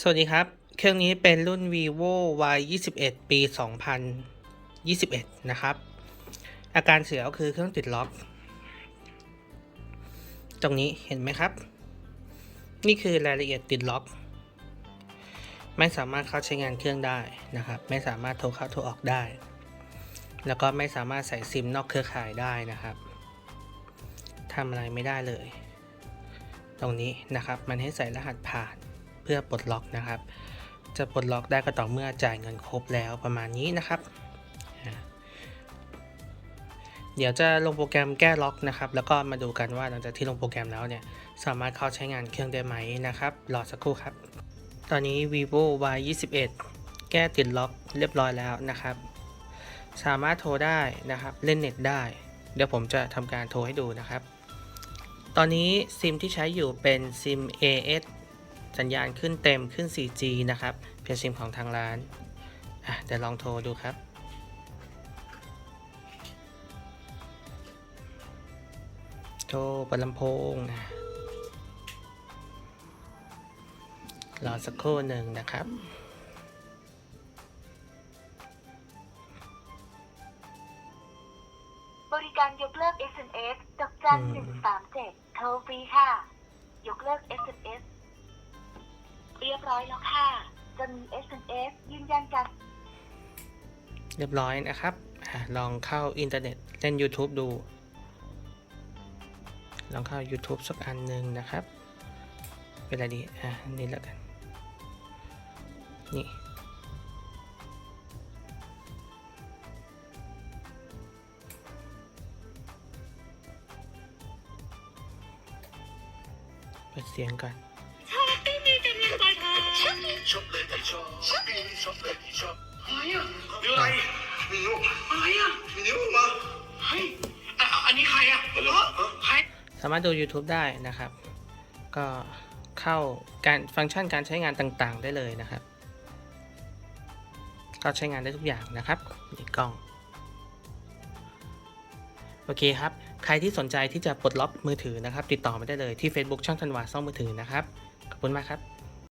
สวัสดีครับ เครื่องนี้เป็นรุ่น vivo y 2 1ปี 2021 นะครับ อาการเสียก็คือเครื่องติดล็อก ตรงนี้เห็นไหมครับ นี่คือรายละเอียดติดล็อก ไม่สามารถเข้าใช้งานเครื่องได้นะครับ ไม่สามารถโทรเข้าโทรออกได้ แล้วก็ไม่สามารถใส่ซิมนอกเครือข่ายได้นะครับทำอะไรไม่ได้เลย ตรงนี้นะครับ มันให้ใส่รหัสผ่าน เพื่อปลดล็อกนะครับ จะปลดล็อกได้ก็ต่อเมื่อจ่ายเงินครบแล้วประมาณนี้นะครับ เดี๋ยวจะลงโปรแกรมแก้ล็อกนะครับ แล้วก็มาดูกันว่าหลังจากที่ลงโปรแกรมแล้วเนี่ยสามารถเข้าใช้งานเครื่องได้ไหมนะครับรอสักครู่ครับ ตอนนี้ vivo y 2 1แก้ติดล็อกเรียบร้อยแล้วนะครับ สามารถโทรได้นะครับเล่นเน็ตได้ เดี๋ยวผมจะทำการโทรให้ดูนะครับตอนนี้ซิมที่ใช้อยู่เป็นซิม AS สัญญาณขึ้นเต็มขึ้น 4G นะครับเป็นซิมของทางร้านอะเดี๋ยวลองโทรดูครับ โทรเปิดลำโพงรอสักครู่หนึ่งนะครับบริการยกเลิก SMS ดอกจันหนึ่งสามเจ็ดโทรฟรีค่ะ ยกเลิก SMS รียบร้อยแล้วค่ะ จะมี SMS ยืนยันการเรียบร้อยนะครับอะลองเข้าอินเทอร์เน็ตเล่น YouTube ดู ลองเข้า YouTube สักอันหนึ่งนะครับ เป็นอะไรดี อะ นี่แล้วกัน นี่เปิดเสียงก่อน แต่ชอบชอบปีนี้ชอบเลยที่ชอบอะไรอะหรืออะไรไม่รู้อะไรอะไม่รู้มาเฮ้ยอันนี้ใครอะหรอใครสามารถดู YouTube ได้นะครับ ก็เข้าการฟังก์ชันการใช้งานต่างๆ ได้เลยนะครับ ก็ใช้งานได้ทุกอย่างนะครับนี่กล้องโอเคครับ ใครที่สนใจที่จะปลดล็อกมือถือนะครับ ติดต่อมาได้เลยที่ Facebook ช่างธันวาซ่องมือถือนะครับ ขอบคุณมากครับ